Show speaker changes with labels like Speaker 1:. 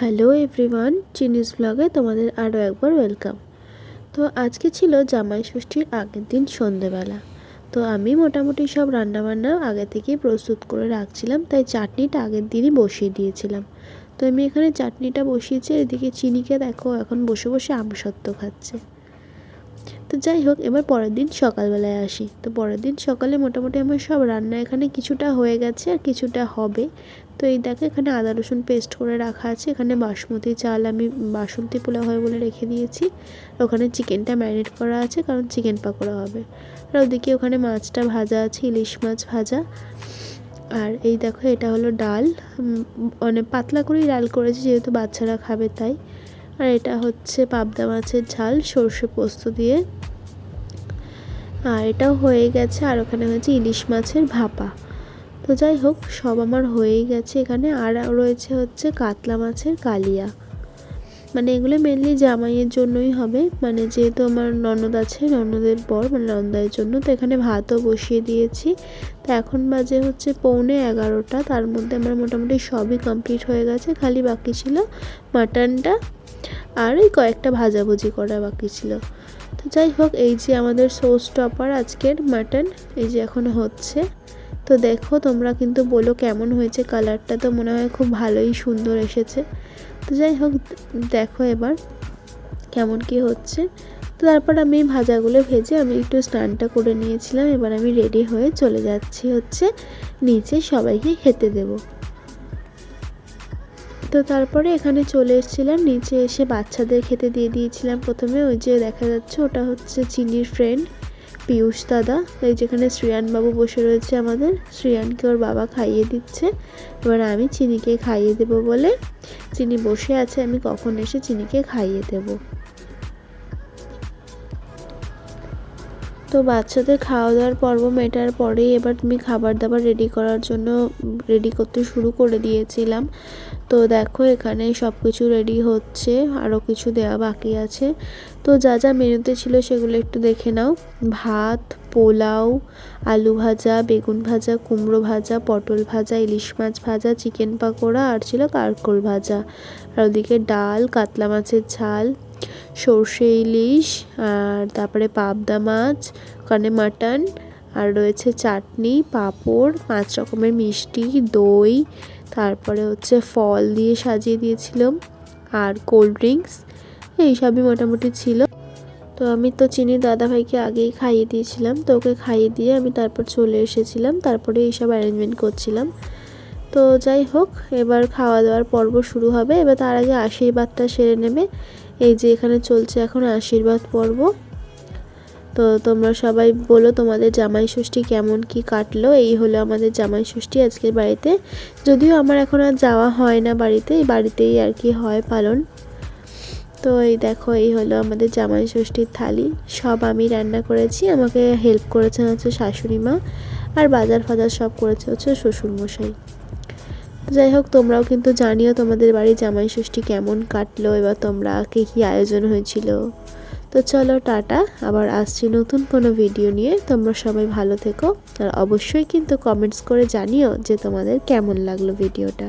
Speaker 1: Hello everyone, চিনিস ব্লগে তোমাদের আরও একবার ওয়েলকাম। তো আজকে ছিল জামাই ষষ্ঠীর আগের দিন সন্ধেবেলা। তো আমি মোটামুটি সব রান্নাবান্না আগে থেকেই প্রস্তুত করে রাখছিলাম, তাই চাটনিটা আগের দিনই বসিয়ে দিয়েছিলাম। তো আমি এখানে চাটনিটা বসিয়েছি এদিকে চিনিকে দেখো এখন বসে বসে আমসত্ত্ব খাচ্ছে। তো যাই হোক, এবার পরের দিন সকালবেলায় আসি। তো পরের দিন সকালে মোটামুটি আমার সব রান্না এখানে কিছুটা হয়ে গেছে, আর কিছুটা হবে। তো এই দেখো, এখানে আদা, রসুন পেস্ট করে রাখা আছে। এখানে বাসমতি চাল আমি বাসন্তী পোলাও হয় বলে রেখে দিয়েছি। ওখানে চিকেনটা ম্যারিনেট করা আছে, কারণ চিকেন পাকোড়া হবে। আর ওদিকে ওখানে মাছটা ভাজা আছে, ইলিশ মাছ ভাজা। আর এই দেখো, এটা হলো ডাল। মানে পাতলা করেই ডাল করেছি, যেহেতু বাচ্চারা খাবে তাই। আর এটা হচ্ছে পাবদা মাছের ঝাল, সর্ষে পোস্ত দিয়ে। আর এটাও হয়ে গেছে, আর ওখানে হয়েছে ইলিশ মাছের ভাপা। তো যাই হোক, সব আমার হয়েই গেছে এখানে। আর রয়েছে হচ্ছে কাতলা মাছের কালিয়া। মানে এগুলো মেনলি জামাইয়ের জন্যই হবে। মানে যেহেতু আমার ননদ আছে, ননদের পর মানে নন্দায়ের জন্য। তো এখানে ভাতও বসিয়ে দিয়েছি। তো এখন বাজে হচ্ছে পৌনে এগারোটা। তার মধ্যে আমার মোটামুটি সবই কমপ্লিট হয়ে গেছে। খালি বাকি ছিল মাটনটা আর ওই কয়েকটা ভাজাভুজি করা বাকি ছিল। তো যাই হোক, এই যে আমাদের সোস টপার আজকের মাটন, এই যে এখন হচ্ছে। তো দেখো তোমরা কিন্তু বলো কেমন হয়েছে কালারটা, তো মনে হয় খুব ভালোই সুন্দর এসেছে। তো যাই হোক, দেখো এবার কেমন কি হচ্ছে। তো তারপর আমি ভাজাগুলো ভেজে আমি একটু স্নানটা করে নিয়েছিলাম, এবার আমি রেডি হয়ে চলে যাচ্ছি হচ্ছে নিচে সবাইকে খেতে দেব। তো তারপরে এখানে চলে এসেছিলাম, নিচে এসে বাচ্চাদের খেতে দিয়ে দিয়েছিলাম প্রথমে, ওই যে দেখা যাচ্ছে ওটা হচ্ছে চিনির ফ্রেন্ড পিয়ুষ দাদা, এই যেখানে শ্রিয়ানবাবু বসে রয়েছে আমাদের শ্রিয়ানকে ওর বাবা খাইয়ে দিচ্ছে। এবার আমি চিনিকে খাইয়ে দেব বলে। চিনি বসে আছে, আমি কখন এসে চিনিকে খাইয়ে দেব? তো বাচ্চাদের খাওয়া দাওয়ার পর্ব মেটার পরেই এবার তুমি খাবার দাবার রেডি করার জন্য রেডি করতে শুরু করে দিয়েছিলাম। তো দেখো, এখানে সব কিছু রেডি হচ্ছে আরও কিছু দেওয়া বাকি আছে। তো যা যা মেনুতে ছিল সেগুলো একটু দেখে নাও। ভাত, পোলাও, আলু ভাজা, বেগুন ভাজা, কুমড়ো ভাজা, পটল ভাজা, ইলিশ মাছ ভাজা, চিকেন পাকোড়া, আর ছিল কারকোল ভাজা। আর ওদিকে ডাল, কাতলা মাছের ঝাল সর্ষে ইলিশ, আর তারপরে পাবদা মাছ ওখানে মাটন, আর রয়েছে চাটনি, পাঁপড়, পাঁচ রকমের মিষ্টি, দই, তারপরে হচ্ছে ফল দিয়ে সাজিয়ে দিয়েছিলাম, আর কোল্ড ড্রিঙ্কস এইসবই মোটামুটি ছিল। তো আমি তো চিনি দাদাভাইকে আগেই খাইয়ে দিয়েছিলাম, তো ওকে খাইয়ে দিয়ে আমি তারপর চলে এসেছিলাম, তারপরে এইসব অ্যারেঞ্জমেন্ট করছিলাম। তো যাই হোক, এবার খাওয়া দাওয়ার পর্ব শুরু হবে, এবার তার আগে আশীর্বাদটা সেরে নেবে এই যে এখানে চলছে এখন আশীর্বাদ পর্ব। তো তোমরা সবাই বলো তোমাদের জামাই ষষ্ঠী কেমন, কি কাটলো? এই হলো আমাদের জামাই ষষ্ঠী আজকের বাড়িতে। যদিও আমার এখন আর যাওয়া হয় না বাড়িতে, এই বাড়িতেই আর কি হয় পালন। তো এই দেখো, এই হলো আমাদের জামাই ষষ্ঠীর থালি। সব আমি রান্না করেছি, আমাকে হেল্প করেছেন হচ্ছে শাশুড়ি মা, আর বাজার ফাজার সব করেছে হচ্ছে শ্বশুরমশাই। যাই হোক, তোমরাও কিন্তু জানিও তোমাদের বাড়ির জামাই ষষ্ঠী কেমন কাটলো এবার তোমরা কে কী আয়োজন হয়েছিল। তো চলো, টাটা। আবার আসছি নতুন কোনো ভিডিও নিয়ে। তোমরা সবাই ভালো থেকো। আর অবশ্যই কিন্তু কমেন্টস করে জানিও যে তোমাদের কেমন লাগল ভিডিওটা